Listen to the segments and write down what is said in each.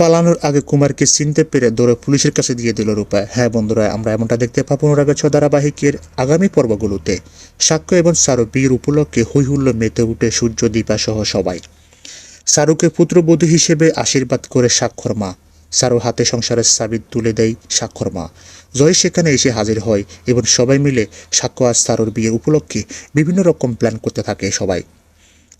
পালানোর আগে কুমারকে চিনতে পেরে দৌড়ে পুলিশের কাছে দিয়ে দিল রূপা হ্যাঁ বন্ধুরা, আমরা এমনটা দেখতে পাবো অনুরাগের ছ ধারাবাহিকের আগামী পর্বগুলোতে। সাক্ষ্য এবং সারো বীর উপলক্ষে হৈ হুল্লো মেতে উঠে সূর্য, দীপা সহ সবাই। সারুকে পুত্রবধূ হিসেবে আশীর্বাদ করে স্বাক্ষর মা। সারু হাতে সংসারের সাবিত তুলে দেয় স্বাক্ষর মা। জয় সেখানে এসে হাজির হয় এবং সবাই মিলে সাক্ষ্য আর সারুর বিয়ের উপলক্ষে বিভিন্ন রকম প্ল্যান করতে থাকে সবাই।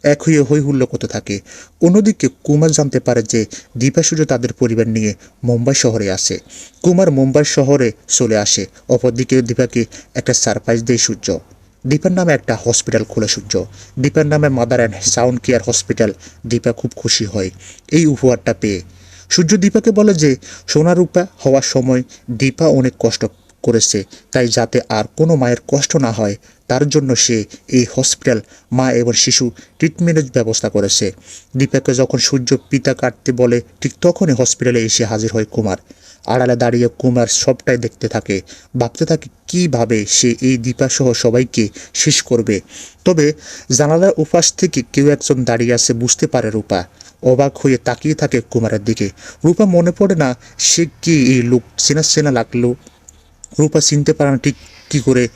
এক হয়ে হৈ হুল্লো করতে থাকে। অন্যদিকে কুমার জানতে পারে যে দীপা সূর্য তাদের পরিবার নিয়ে মুম্বাই শহরে আসে কুমার মুম্বাই শহরে চলে আসে। অপরদিকে দীপাকে একটা সারপ্রাইজ দেয় সূর্য। দীপার নামে একটা হসপিটাল খোলে সূর্য। দীপার নামে mother and sound care hospital Dipa খুব খুশি হয়। এই উপহারটা পেয়ে। সূর্য দীপাকে বলে যে, সোনা রূপা, হওয়ার সময় দীপা অনেক কষ্ট করেছে, তাই যাতে আর কোনো মায়ের কষ্ট না হয় জন্য সে এই হসপিটাল, মা এবং শিশু ট্রিটমেন্টের ব্যবস্থা করেছে। দীপাকে যখন সূর্য পিতা কাটতে বলে, ঠিক তখনই হসপিটালে এসে হাজির হয় কুমার। আড়ালে দাঁড়িয়ে কুমার সবটাই দেখতে থাকে। ভাবতে থাকে, কীভাবে সে এই দীপাসহ সবাইকে শেষ করবে? তবে জানালার উপাস থেকে কেউ একজন দাঁড়িয়ে আছে বুঝতে পারে রূপা। অবাক হয়ে তাকিয়ে থাকে কুমারের দিকে। রূপা মনে পড়ে না, সে কি এই লোক? চেনা চেনা লাগল। রূপা চিনতে পারে না ঠিক কী করে?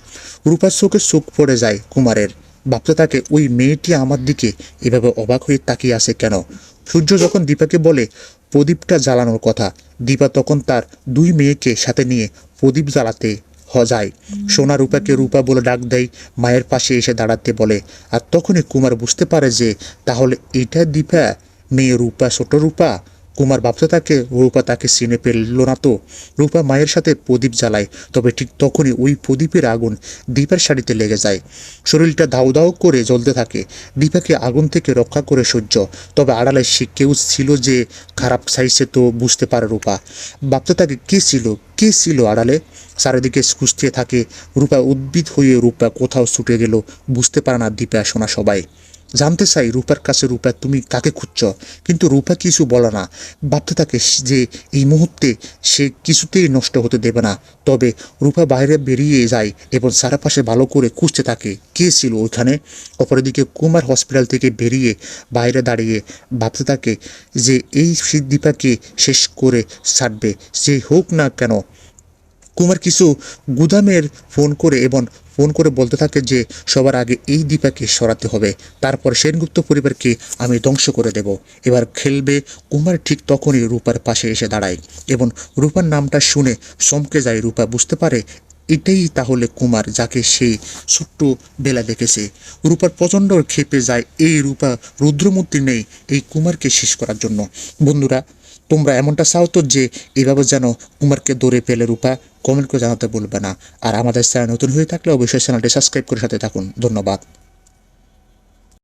রূপার চোখে চোখ পড়ে যায় কুমারের। ভাবতে থাকে, ওই মেয়েটি আমার দিকে এভাবে অবাক হয়ে তাকিয়ে আছে কেন? সূর্য যখন দীপাকে বলে, প্রদীপটা জ্বালানোর কথা। দীপা তখন তার দুই মেয়েকে সাথে নিয়ে প্রদীপ জ্বালাতে হ যায় সোনা রূপাকে রূপা বলে ডাক দেয়, মায়ের পাশে এসে দাঁড়াতে বলে। আর তখনই কুমার বুঝতে পারে যে, তাহলে এটা দীপা? মেয়ে রূপা, ছোট রূপা? কুমার ভাবতে থাকে, রূপা তাকে চিনে পেল না তো। রূপা মায়ের সাথে প্রদীপ জ্বালায়, তবে ঠিক তখনই ওই প্রদীপের আগুন দীপার শাড়িতে লেগে যায়। শরীরটা ধাউ দাউ করে জ্বলতে থাকে। দীপাকে আগুন থেকে রক্ষা করে সূর্য তবে আড়ালে সে কেউ ছিল যে খারাপ সাইজে তো বুঝতে পারে রূপা। ভাবতে থাকে, কে ছিল কে ছিল আড়ালে? চারিদিকে খুঁজতে থাকে, রূপা উদ্ভিদ হয়ে রূপা কোথাও ছুটে গেল, বুঝতে পারে না দীপা শোনা সবাই। জানতে চাই রূপার কাছে, রূপা, তুমি কাকে খুঁজছ? কিন্তু রূপা কিছু বলে না। ভাবতে থাকে যে এই মুহূর্তে সে কিছুতেই নষ্ট হতে দেবে না। তবে রূপা বাইরে বেরিয়ে যায় এবং চারপাশে ভালো করে খুঁজতে থাকে কে ছিল ওইখানে। অপরদিকে কুমার হসপিটাল থেকে বেরিয়ে বাইরে দাঁড়িয়ে ভাবতে থাকে যে এই দীপাকে শেষ করে ছাড়বে, যে হোক না কেন কুমার কিছু গুদামের ফোন করে এবং ফোন করে বলতে থাকে যে সবার আগে এই দীপাকে সরাতে হবে, তারপর সেনগুপ্ত পরিবারকে আমি ধ্বংস করে দেব। এবার খেলবে কুমার ঠিক তখনই রূপার পাশে এসে দাঁড়ায় এবং রূপার নামটা শুনে চমকে যায়। রূপা বুঝতে পারে এটাই তাহলে কুমার যাকে সে ছোট্ট বেলা দেখেছে। রূপার প্রচণ্ড খেপে যায়, এই রূপা রুদ্রমূর্তি নেই এই কুমারকে শেষ করার জন্য। বন্ধুরা, তোমরা এমনটা চাও তো যে এভাবে যেন কুমারকে দৌড়ে পেলে রূপা? কমেন্ট করে জানাতে ভুলবে না। আর আমাদের চ্যানেল নতুন হয়ে থাকলে অবশ্যই চ্যানেলটি সাবস্ক্রাইব করে সাথে থাকুন। ধন্যবাদ।